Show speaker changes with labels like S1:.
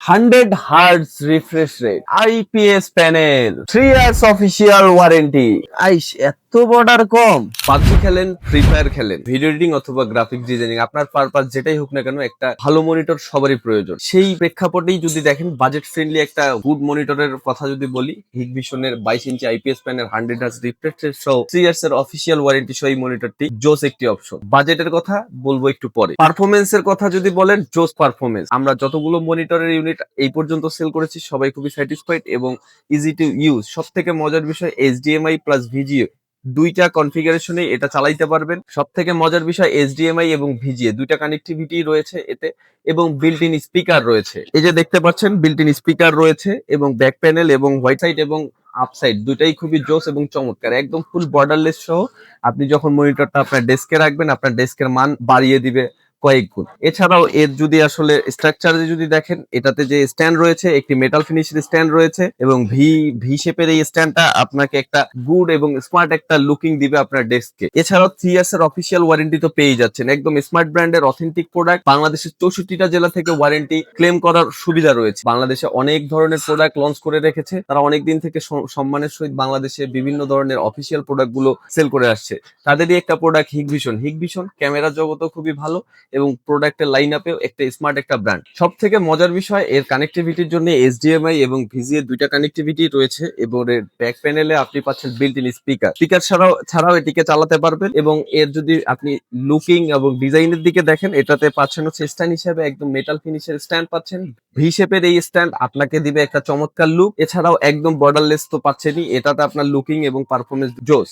S1: Hundred hertz refresh rate IPS panel three years official warranty আইস এত border কম। PUBG খেলেন free fire খেলেন video editing অথবা graphic designing আপনার পারপাস যেটাই হোক না কেন, একটা ভালো মনিটর সবারই প্রয়োজন। সেই প্রেক্ষাপটেই যদি দেখেন বাজেট ফ্রেন্ডলি একটা গুড মনিটরের কথা যদি বলি হিগভিশনের বাইশ ইঞ্চি IPS panel hundred hertz refresh সহ থ্রি ইয়ার্স এর অফিসিয়াল ওয়ারেন্টি সহ এই মনিটরটি জোস একটি অপশন বাজেটের কথা বলব একটু পরে। পারফরমেন্স এর কথা যদি বলেন, জোস পারফরমেন্স আমরা যতগুলো মনিটরের ইউনিট এই পর্যন্ত সেল করেছি, সবাই খুবই স্যাটিসফাইড এবং ইজি টু ইউজ সব থেকে মজার বিষয় এইচডিএমআই প্লাস ভিজিএ দুইটা কনফিগারেশনে এটা চালাইতে পারবেন। সব থেকে মজার বিষয় এইচডিএমআই এবং ভিজিএ দুইটা কানেক্টিভিটি রয়েছে এতে, এবং বিল্ট ইন স্পিকার রয়েছে। এই যে দেখতে পাচ্ছেন বিল্ট ইন স্পিকার রয়েছে এবং ব্যাক প্যানেল এবং হোয়াইট সাইড এবং আপসাইড দুটাই খুবই জোস এবং চমৎকার। একদম ফুল বর্ডারলেস সহ আপনি যখন মনিটরটা আপনার ডেস্কে রাখবেন, আপনার ডেস্কের মান বাড়িয়ে দিবে। কয়েক গুণ এছাড়াও এর যদি আসলে স্ট্রাকচারে যদি দেখেন, এটাতে যে স্ট্যান্ড রয়েছে, একটি মেটাল ফিনিশের স্ট্যান্ড রয়েছে এবং ভি ভি শেপের এই স্ট্যান্ডটা আপনাকে একটা গুড এবং স্মার্ট একটা লুকিং দিবে আপনার ডেস্ককে এছাড়াও থ্রি ইয়ার্স এর অফিসিয়াল ওয়ারেন্টি তো পেয়ে যাচ্ছেন। একদম স্মার্ট ব্র্যান্ডের অথেন্টিক প্রোডাক্ট বাংলাদেশের চৌষট্টিটা জেলা থেকে ওয়ারেন্টি ক্লেম করার সুবিধা রয়েছে। বাংলাদেশে অনেক ধরনের প্রোডাক্ট লঞ্চ করে রেখেছে। তারা অনেক দিন থেকে সম্মানের সহিত বাংলাদেশে বিভিন্ন ধরনের অফিসিয়াল প্রোডাক্টগুলো সেল করে আসছে। তাদেরই একটা প্রোডাক্ট হিগভিশন হিগভিশন ক্যামেরা জগতও খুবই ভালো। এবং প্রোডাক্টের লাইন আপেও একটা স্মার্ট একটা ব্র্যান্ড সব থেকে মজার বিষয়, এর কানেক্টিভিটির জন্য এইচডিএমআই এবং ভিজিএ দুইটা কানেক্টিভিটি রয়েছে এবং এর ব্যাক প্যানেলে আপনি পাচ্ছেন বিল্ট ইন স্পিকার স্পিকার ছাড়াও ছাড়াও এটিকে চালাতে পারবেন এবং এর যদি আপনি লুকিং এবং ডিজাইনের দিকে দেখেন, এটাতে পাচ্ছেন হচ্ছে স্ট্যান্ড হিসেবে একদম মেটাল ফিনিশের স্ট্যান্ড পাচ্ছেন। ভি শেপের এই স্ট্যান্ড আপনাকে দিবে একটা চমৎকার লুক এছাড়াও একদম বর্ডারলেস তো পাচ্ছেনই, এটাতে আপনার লুকিং এবং পারফরমেন্স জোস